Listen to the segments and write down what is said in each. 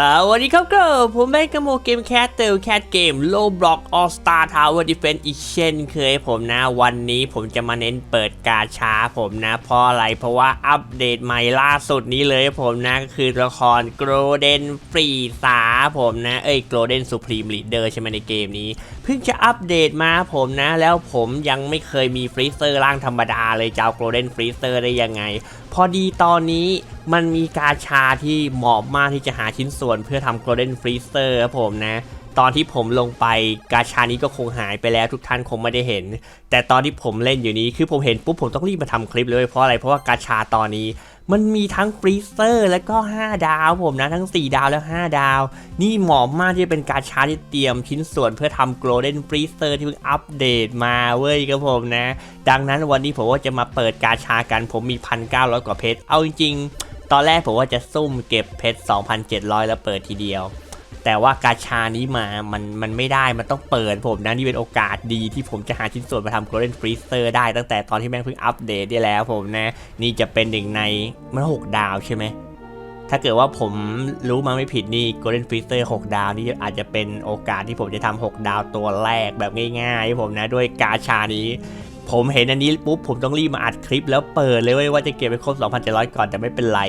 สวัสดีครับก็ผมแม่กโมเกมแคทเตอร์แคทเกมโลบล็อกออสตาทาวเวอร์ดิเฟนอีกเช่นเคยผมนะวันนี้ผมจะมาเน้นเปิดกาชาผมนะ เพราะอะไรเพราะว่าอัปเดตใหม่ล่าสุดนี้เลยผมนะ ก็คือละครโกลเด้นฟรีสาผมนะ เอ้ยโกลเด้นสุพรีมลีดเดอร์ใช่ไหมในเกมนี้ พิ่งจะอัปเดตมาผมนะ แล้วผมยังไม่เคยมีฟรีเซอร์ร่างธรรมดาเลยจะเอาโกลเด้นฟรีเซอร์ได้ยังไง พอดีตอนนี้มันมีกาชาที่เหมาะมากที่จะหาชิ้นส่วนเพื่อทำ Golden Freezer ครับผมนะตอนที่ผมลงไปกาชานี้ก็คงหายไปแล้วทุกท่านคงไม่ได้เห็น แต่ตอนที่ผมเล่นอยู่นี้คือผมเห็นปุ๊บผมต้องรีบมาทำคลิปเลยเพราะอะไรเพราะว่ากาชาตอนนี้ มันมีทั้งฟรีเซอร์แล้วก็ 5 ดาวผมนะ ทั้ง 4 ดาวแล้ว 5 ดาว นี่เหมาะมากที่จะเป็นการชาที่เตรียมชิ้นส่วนเพื่อทำโกลเด้นฟรีเซอร์ที่เพิ่งอัปเดตมาเว้ยครับผมนะ ดังนั้นวันนี้ผมว่าจะมาเปิดการชากันผมมี 1,900 กว่าเพชร เอาจริงๆ ตอนแรกผมว่าจะซุ่มเก็บเพชร 2,700 แล้วเปิดทีเดียว แต่ว่ากาชานี้มา มัน มันไม่ได้ มันต้องเปิดผมนะ นี่เป็นโอกาสดีที่ผมจะหาชิ้นส่วนมาทำ Golden Freezer ได้ตั้งแต่ตอนที่แม่งเพิ่งอัปเดตได้แล้วผมนะ นี่จะเป็นหนึ่งในมันหกดาวใช่ไหม ถ้าเกิดว่าผมรู้มาไม่ผิดนี่ Golden Freezer 6 ดาวนี่อาจจะเป็นโอกาสที่ผมจะทำ6ดาวตัวแรกแบบง่ายๆผมนะด้วยกาชานี้ผมเห็นอันนี้ปุ๊บผมต้องรีบมาอัดคลิปแล้วเปิดเลยว้ยว่าจะเก็บไปครบ 2,700 ก่อนแต่ไม่เป็นไร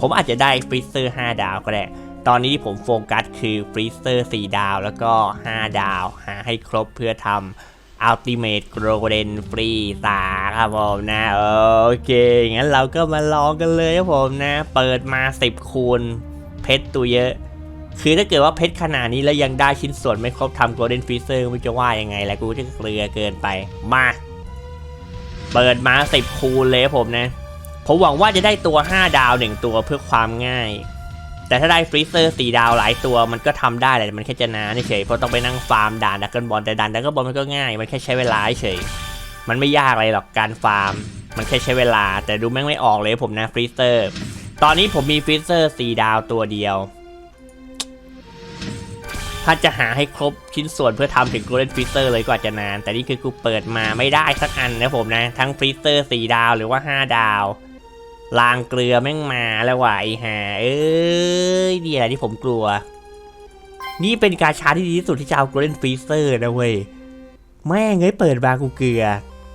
ผมอาจจะได้ฟรีเซอร์ 5 ดาวก็ได้ ตอนนี้ที่ผมโฟกัสคือฟรีเซอร์4ดาวแล้วก็ 5 ดาว หาให้ครบเพื่อทำ Ultimate Golden Free สาครับผมนะ โอเค งั้นเราก็มาลองกันเลยครับผมนะ เปิดมา 10 คูณ เพชรตัวเยอะ คือถ้าเกิดว่าเพชรขนาดนี้แล้วยังได้ชิ้นส่วนไม่ครบทำ Golden Freezer ไม่รู้จะว่ายังไงแล้วกูจะเกลือเกินไป มา เปิดมา 10 คูณเลยครับผมนะ ผมหวังว่าจะได้ตัว 5 ดาว 1 ตัวเพื่อความง่าย แต่ถ้าได้ฟรีเซอร์4ดาวหลายตัวมันก็ทำได้แหละมันแค่จะนานเฉยเพราะต้องไปนั่งฟาร์มด่านดักเกิลบอลแต่ด่านดักเกิลบอลมันก็ง่าย มันแค่ใช้เวลาเฉยมันไม่ยากอะไรหรอกการฟาร์ม มันแค่ใช้เวลา แต่ดูแม่งไม่ออกเลยผมนะฟรีเซอร์ตอนนี้ผมมีฟรีเซอร์4ดาวตัวเดียว ถ้าจะหาให้ครบชิ้นส่วนเพื่อทำถึง Golden Freezer เลยก็อาจจะนาน แต่นี่คือกูเปิดมาไม่ได้สักอันนะผมนะ ทั้งฟรีเซอร์4ดาวหรือว่า 5 ดาว ลางเกลือแม่งมาแล้วว่ะไอ้ห่าเอ้ยนี่อะไรที่ผมกลัว นี่เป็นการชาร์ที่ดีที่สุดที่จะเอา Golden Freezer นะเว้ย แม่งเอ้ยเปิดมากูเกลือ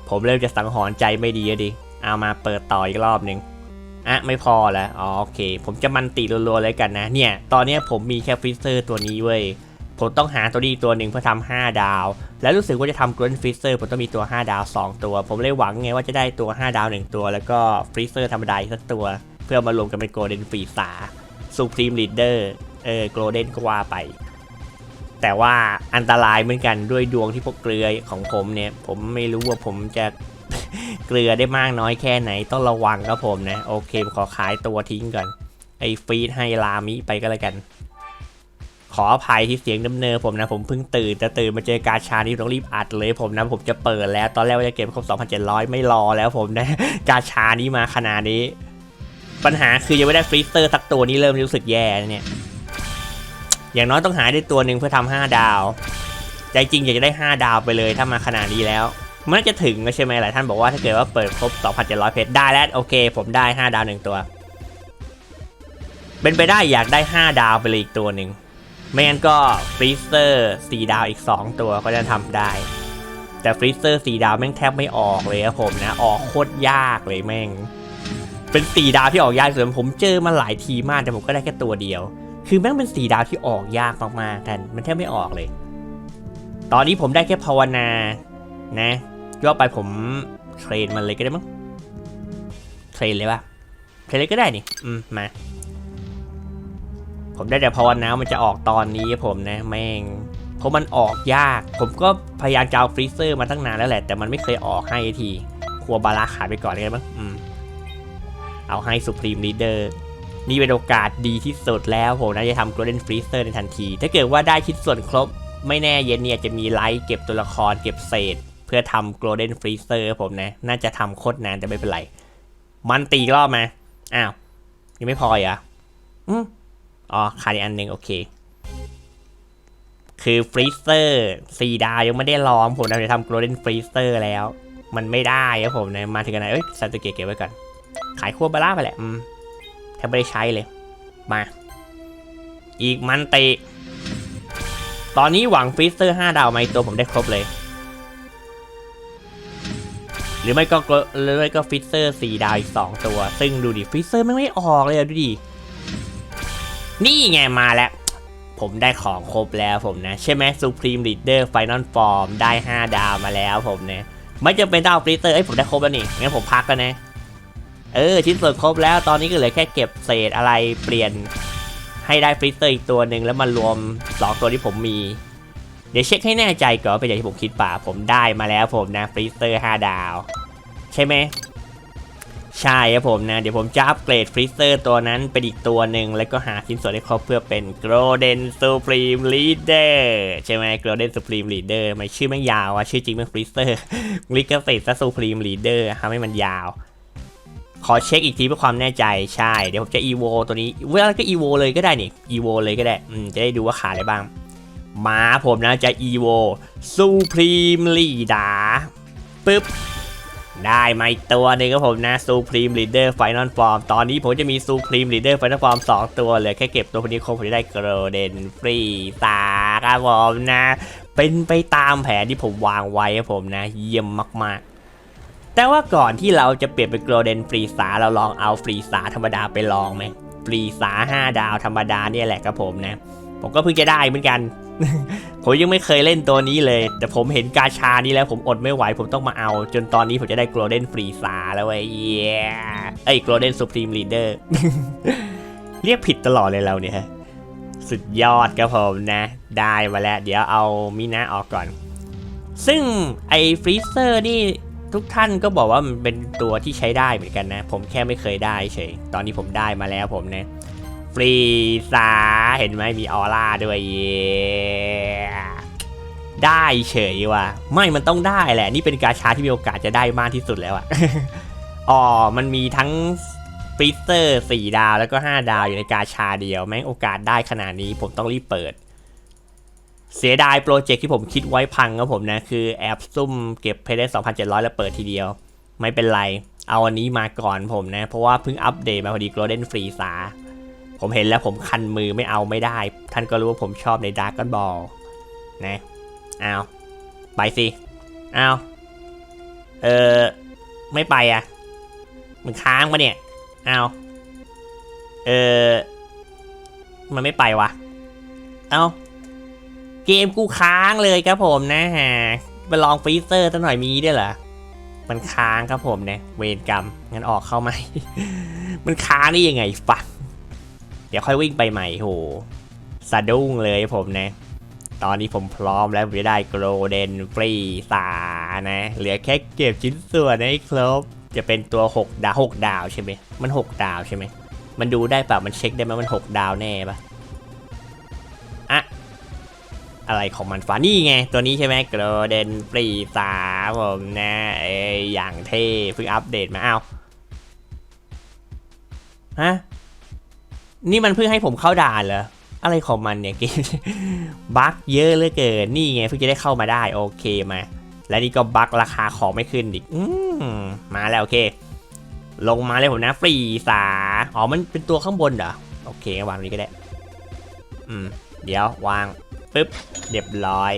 ผมเริ่มจะสังหรณ์ใจไม่ดีดิ เอามาเปิดต่ออีกรอบหนึ่งอะไม่พอแล้วอ๋อโอเค ผมจะมันติรัวๆเลยกันนะ เนี่ย ตอนนี้ผมมีแค่ฟรีเซอร์ตัวนี้เว้ย ผมต้องหาตัวนี้ตัวหนึ่งเพื่อทำ5ดาว แล้วรู้สึกว่าจะทำ Golden Freezer ผมต้องมีตัว 5 ดาว 2 ตัว ผมเลยหวังไงว่าจะได้ตัว 5 ดาว 1 ตัว แล้วก็ฟรีเซอร์ธรรมดาสักตัว เพื่อมารวมกันเป็น Golden f r e e z e r Supreme Leader เออ Golden ก็ว่าไป แต่ว่าอันตรายเหมือนกันด้วยดวงที่พวกเกลือของผมเนี่ย ผมไม่รู้ว่าผมจะเกลือได้มากน้อยแค่ไหนต้องระวังครับผมนะ โอเคผมขอขายตัวทิ้งก่อนไอ้ฟีดให้ลามิไปก็แล้วกัน ออภัยที่เสียงดำเนินผมนะผมเพิ่งตื่นแต่ตื่นมาเจอกาชานี่ต้องรีบอัดเลยผมนะผมจะเปิดแล้วตอนแรกว่าจะเก็บครบ2,700 ไม่รอแล้วผมนะกาชานี้มาขนาดนี้ ปัญหาคือยังไม่ได้ฟรีเซอร์สักตัวนี้เริ่มรู้สึกแย่เนี่ยอย่างน้อยต้องหาได้ตัวหนึ่งเพื่อทำ5ดาวใจจริงอยากจะได้ 5 ดาวไปเลยถ้ามาขนาดนี้แล้วมันน่าจะถึงใช่ไหมหลายท่านบอกว่าถ้าเกิดว่าเปิดครบ 2,700 เพชรได้แล้ว โอเค ผมได้ 5 ดาวหนึ่งตัว เป็นไปได้อยากได้ 5 ดาวไปเลยอีกตัวหนึ่ง ไม่งั้นก็ฟรีเซอร์4ดาวอีก 2 ตัวก็จะทำได้ แต่ฟรีเซอร์4ดาวแม่งแทบไม่ออกเลยครับผมนะ ออกโคตรยากเลยแม่ง เป็น4ดาวที่ออกยากสุดผมเจอมาหลายทีมากแต่ผมก็ได้แค่ตัวเดียว คือแม่งเป็น4ดาวที่ออกยากมากๆกันมันแทบไม่ออกเลย ตอนนี้ผมได้แค่ภาวนานะย่อไปผมเทรนมันเลยก็ได้มั้งเทรนเลยปะเทรนเลยก็ได้นี่ อืมมา ผมได้แต่ภาวนาวมันจะออกตอนนี้ผมนะแม่งเพราะมันออกยาก ผมก็พยายามจะเอาฟรีเซอร์มาตั้งนานแล้วแหละ แต่มันไม่เคยออกให้ทีครัวบาราขายไปก่อนเลยมั้งอืมเอาให้สุพรีมลีเดอร์นี่เป็นโอกาสดีที่สุดแล้วผมนะจะทำ Golden Freezer ในทันที ถ้าเกิดว่าได้ชิ้นส่วนครบ ไม่แน่เย็นเนี่ยจะมีไลท์เก็บตัวละครเก็บเศษ เพื่อทำ Golden Freezer ผมนะ น่าจะทำโคตรนานแต่ไม่เป็นไร มันตีรอบมาอ้าว ยังไม่พออีกเหรอะอืม อ๋อขาดอีกอันหนึ่งโอเค คือฟรีเซอร์สีดาวยังไม่ได้ลองผมนะจะทำโกลเด้นฟรีเซอร์แล้ว มันไม่ได้ครับผมนะมาถึงกันไหนเอ้ยซาตุเกะเก็บไว้ก่อน ขายขั้วบาร่าไปแหละอืมแทบไม่ได้ใช้เลย มา อีกมันเติตอนนี้หวังฟิสเตอร์ 5 ดาวไหมตัวผมได้ครบเลย หรือไม่ก็หรือไม่ก็ฟิสเตอร์ 4 ดาวอีก 2 ตัว ซึ่งดูดิฟิสเตอร์ไม่ไม่ออกเลยอะดูดิ นี่ไงมาแล้ว ผมได้ของครบแล้วผมนะ ใช่ไหม Supreme Leader Final Form ได้ 5 ดาวมาแล้วผมนะ ไม่จำเป็นต้องเอาฟิสเตอร์เอ้ยผมได้ครบแล้วนี่ งั้นผมพักกันนะ เออ ชิ้นส่วนครบแล้วตอนนี้ก็เหลือแค่เก็บเศษอะไรเปลี่ยนให้ได้ฟรีเตอร์อีกตัวหนึ่งแล้วมารวม 2 ตัวที่ผมมี เดี๋ยวเช็คให้แน่ใจก่อนเป็นอย่างที่ผมคิดป่ะผมได้มาแล้วผมนะฟรีเตอร์ 5 ดาว ใช่ไหม ใช่ครับผมนะ เดี๋ยวผมจะอัปเกรดฟรีเซอร์ตัวนั้นเป็นอีกตัวหนึ่ง แล้วก็หาชิ้นส่วนให้ครบเพื่อเป็น Golden Supreme Leader ใช่ไหม Golden Supreme Leader ไม่ชื่อไม่ยาวอะชื่อจริงเป็นฟรีเซอร์ลิขสิทธิ์ซะ Supreme Leader ทำให้มันยาว ขอเช็คอีกทีเพื่อความแน่ใจใช่ เดี๋ยวผมจะ evo ตัวนี้เวลาก็ evo เลยก็ได้นี่ evo เลยก็ได้อืมจะได้ดูว่าขาอะไรบ้างมาผมนะจะ evo supreme leader ปึ๊บ ได้มาอีกตัวหนึงครับผมนะ supreme leader final form ตอนนี้ผมจะมี supreme leader final form 2ตัวเลยแค่เก็บตัวคนนี้ครบผมจะได้ golden free ตาครับผมนะ เป็นไปตามแผนที่ผมวางไว้ครับผมนะ เยี่ยมมากๆ แต่ว่าก่อนที่เราจะเปลี่ยนเป็นโกลเด้นฟรีสาเราลองเอาฟรีสาธรรมดาไปลองไหมฟรีสา5ดาวธรรมดาเนี่ยแหละครับผมนะ ผมก็เพิ่งจะได้เหมือนกัน ผมยังไม่เคยเล่นตัวนี้เลย แต่ผมเห็นกาชานี้แล้วผมอดไม่ไหว ผมต้องมาเอา จนตอนนี้ผมจะได้โกลเด้นฟรีสาแล้วเว้ยเย้เอ้โกลเด้นสุพรีมลีดเดอร์เรียกผิดตลอดเลยเราเนี่ยสุดยอดครับผมนะ ได้มาแล้ว เดี๋ยวเอามินะออกก่อน ซึ่งไอ้ฟรีเซอร์นี่ทุกท่านก็บอกว่ามันเป็นตัวที่ใช้ได้เหมือนกันนะ ผมแค่ไม่เคยได้เฉย ตอนนี้ผมได้มาแล้วผมนะ ฟรีซาเห็นไหมมีออร่าด้วยเย้ได้เฉยว่ะ ไม่มันต้องได้แหละ นี่เป็นกาชาที่มีโอกาสจะได้มากที่สุดแล้วอะอ๋อมันมีทั้งฟรีเซอร์4ดาวแล้วก็5ดาวอยู่ในกาชาเดียว แม่งโอกาสได้ขนาดนี้ผมต้องรีบเปิด เสียดายโปรเจกต์ที่ผมคิดไว้พังครับผมนะ คือแอบซุ่มเก็บเพชรได้2,700 แล้วเปิดทีเดียว ไม่เป็นไร เอาอันนี้มาก่อนผมนะ เพราะว่าเพิ่งอัปเดตมาพอดี Golden Free สา ผมเห็นแล้วผมคันมือไม่เอาไม่ได้ ท่านก็รู้ว่าผมชอบใน Dragon Ball นะเอาไปสิเอาเออไม่ไปอะมันค้างปะเนี่ยเอาเออมันไม่ไปวะเอาเกมกูค้างเลยครับผมนะฮะไปลองฟรีเซอร์ตั้งหน่อยมีได้วยเหรอมันค้างครับผมเนี่ยเวรกรรมงั้นออกเข้าไหม มันค้างได้ยังไงฟัง เดี๋ยวค่อยวิ่งไปใหม่โหสะดุ้งเลยผมนะ ตอนนี้ผมพร้อมแล้วผมจะได้โกลเด้นฟรีสานะ เหลือแค่เก็บชิ้นส่วนให้ครบ จะเป็นตัว 6 ดาว 6 ดาวใช่ไหมมัน 6 ดาวใช่ไหม มันดูได้ป่ะมันเช็คได้ไหมมัน 6 ดาวแน่ปะอะอะไรของมันฟ้านี่ไง ตัวนี้ใช่ไหมโกลเด้นฟรีสาผมนะเอ้ยอย่างเท่เพิ่งอัปเดตมาเอาฮะ นี่มันเพิ่งให้ผมเข้าด่านเหรอ อะไรของมันเนี่ยเกมบั๊กเยอะเหลือเกิน นี่ไงเพิ่งจะได้เข้ามาได้โอเคมา และนี่ก็บั๊กราคาของไม่ขึ้นอีกอืมมาแล้วโอเค ลงมาเลยผมนะฟรีสาอ๋อมันเป็นตัวข้างบนเหรอ โอเควางนี้ก็ได้ อืม เดี๋ยววางปึ๊บเรียบร้อย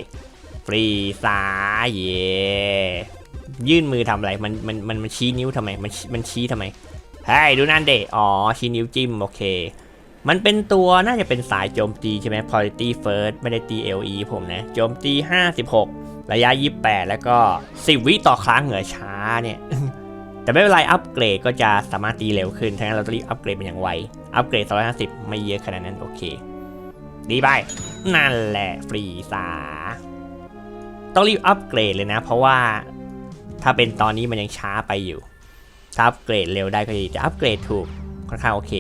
ฟรีสาเย่ยื่นมือทำอะไรมันมันมันมันชี้นิ้วทำไมมันมันชี้ทำไมเฮ้ยดูนั่นเดอ๋อชี้นิ้วจิ้มโอเค มันเป็นตัวน่าจะเป็นสายโจมตีใช่ไหม quality first ไม่ได้ตี LE ผมนะ โจมตี 56 ระยะ 28 แล้วก็ 10 วิต่อครั้งเหนือช้าเนี่ย แต่ไม่เป็นไร อัปเกรดก็จะสามารถตีเร็วขึ้น ทั้งนั้นเราต้องรีบอัปเกรดเป็นอย่างไว อัปเกรด 250 ไม่เยอะขนาดนั้น โอเค ดีไป นั่นแหละ ฟรีสา ต้องรีบอัปเกรดเลยนะ เพราะว่าถ้าเป็นตอนนี้มันยังช้าไปอยู่ ถ้าอัปเกรดเร็วได้ก็ดีจะอัปเกรดถูกค่อนข้างโอเค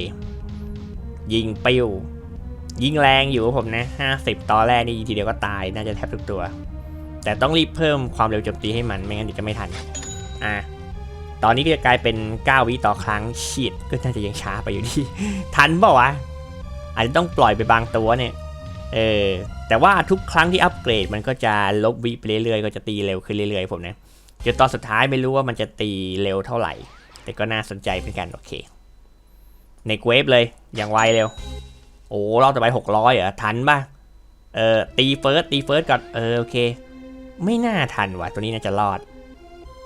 ยิงปิ้ว ยิงแรงอยู่ครับผมนะ 50 ตอนแรกนี่ทีเดียวก็ตายน่าจะแทบทุกตัว แต่ต้องรีบเพิ่มความเร็วโจมตีให้มันไม่งั้นเดี๋ยวจะไม่ทันอะตอนนี้ก็จะกลายเป็น 9 วิต่อครั้งฉีดก็น่าจะยังช้าไปอยู่ดี ทันเปล่าวะอาจจะต้องปล่อยไปบางตัวเนี่ยเออแต่ว่าทุกครั้งที่อัปเกรดมันก็จะลบวิไปเรื่อยๆ ก็จะตีเร็วขึ้นเรื่อยๆผมนะจนตอนสุดท้ายไม่รู้ว่ามันจะตีเร็วเท่าไหร่ แต่ก็น่าสนใจเป็นกันโอเค ในเวฟเลย อย่างไวเร็ว โอ้รอบต่อไปหกร้อยเหรอ ทันป่ะ เออตีเฟิร์สตีเฟิร์สก่อน เออโอเค ไม่น่าทันว่ะ ตัวนี้น่าจะรอด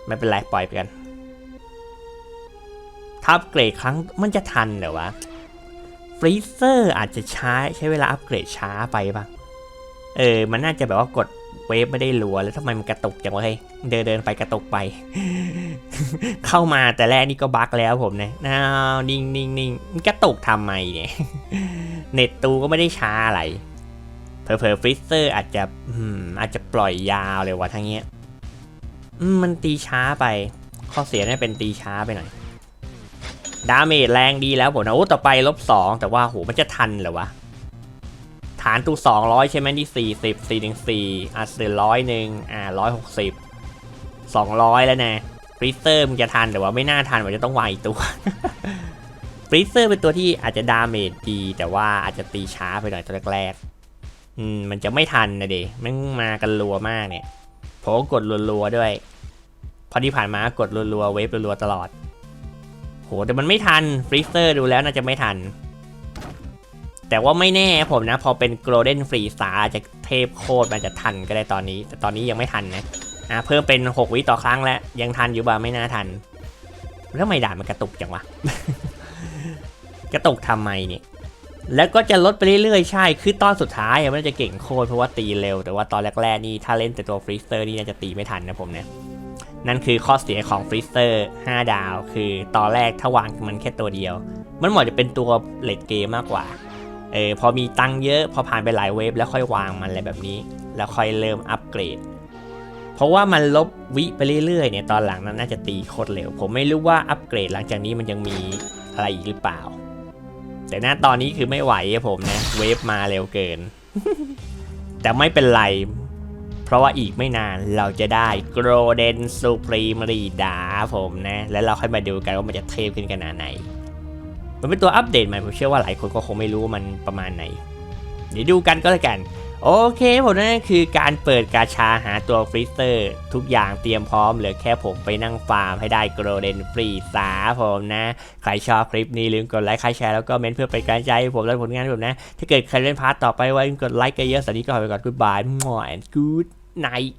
ไม่เป็นไรปล่อยไปกันถ้าอัปเกรดครั้งมันจะทันเหรอวะฟรีเซอร์อาจจะช้าใช้เวลาอัปเกรดช้าไปป่ะเออ มันน่าจะแบบว่ากด เวฟไม่ได้รัวแล้วทำไมมันกระตุกจังวะเฮ้ยเดินเดินไปกระตุกไป เข้ามาแต่แรกนี่ก็บั๊กแล้วผมเนี่ยน้าวนิ่งนิ่งนิ่งมันกระตุกทำไมเนี่ยเน็ตตูก็ไม่ได้ช้าอะไรเพอเพอฟริสเซอร์อาจจะอืมอาจจะปล่อยยาวเลยวะทั้งเงี้ยมมันตีช้าไป ข้อเสียน่าเป็นตีช้าไปหน่อยดาเมจแรงดีแล้วผมนะโอ้ต่อไปลบสองแต่ว่าโหมันจะทันเหรอวะ ฐานตูสองร้อยใช่ไหมที่สี่สิบสี่หนึ่งสี่อะเสือร้อยหนึ่งอ่าร้อยหกสิบสองร้อยแล้วนะฟรีเซอร์มันจะทันแต่ว่าไม่น่าทันมันจะต้องวางอีกตัวฟรีเซอร์เป็นตัวที่อาจจะดาเมจดี แต่ว่าอาจจะตีช้าไปหน่อยตอนแรกๆอืมมันจะไม่ทันนะเดมันมากันรัวมากเนี่ยผมก็กดรัวๆด้วย พอที่ผ่านมากดรัวๆเวฟรัวๆตลอดโหแต่มันไม่ทันฟรีเซอร์ดูแล้วน่าจะไม่ทัน แต่ว่าไม่แน่ผมนะ พอเป็นโกลเด้นฟรีสตาร์จะเทพโคตรมันจะทันก็ได้ตอนนี้ แต่ตอนนี้ยังไม่ทันนะอะเพิ่มเป็น 6 วิต่อครั้งแล้ว ยังทันอยู่บ่าไม่น่าทัน แล้วไม่ด่านมันกระตุกจังวะ กระตุกทำไมเนี่ยแล้วก็จะลดไปเรื่อยๆ ใช่ คือตอนสุดท้ายมันจะเก่งโคตรเพราะว่าตีเร็ว แต่ว่าตอนแรกๆนี่ถ้าเล่นแต่ตัวฟรีสเตอร์นี่น่าจะตีไม่ทันนะผมเนี่ยนั่นคือข้อเสียของฟรีสเตอร์5ดาว คือตอนแรกถ้าวางมันแค่ตัวเดียว มันเหมาะจะเป็นตัวเลดเกมมากกว่า เออพอมีตังเยอะ พอผ่านไปหลายเวฟแล้วค่อยวางมันอะไรแบบนี้ แล้วค่อยเริ่มอัปเกรด เพราะว่ามันลบวิไปเรื่อยๆเนี่ยตอนหลังนั้นน่าจะตีโคตรเร็ว ผมไม่รู้ว่าอัปเกรดหลังจากนี้มันยังมีอะไรอีกหรือเปล่า แต่หน้าตอนนี้คือไม่ไหวผมนะเวฟมาเร็วเกิน แต่ไม่เป็นไร เพราะว่าอีกไม่นานเราจะได้ g r o d e n Supreme รีดาผมนะ แล้วเราค่อยมาดูกันว่ามันจะเทพขึ้นขนาดไหน มันเป็นตัวอัปเดตใหม่ผมเชื่อว่าหลายคนก็คงไม่รู้ว่ามันประมาณไหน เดี๋ยวดูกันก็แล้วกัน โอเคผมนั่นคือการเปิดกาชาหาตัวฟรีสเซอร์ ทุกอย่างเตรียมพร้อมเหลือแค่ผมไปนั่งฟาร์มให้ได้โกลเด้นฟรีสาผมนะ ใครชอบคลิปนี้ลืมกดไลค์ใครแชร์แล้วก็เมนต์เพื่อเป็นกำลังใจให้ผมและผลงานผมนะ ถ้าเกิดใครเล่นพาร์ทต่อไปไว้กดไลค์กันเยอะสวัสดีก็ขอไปก่อน goodbye มอ and good night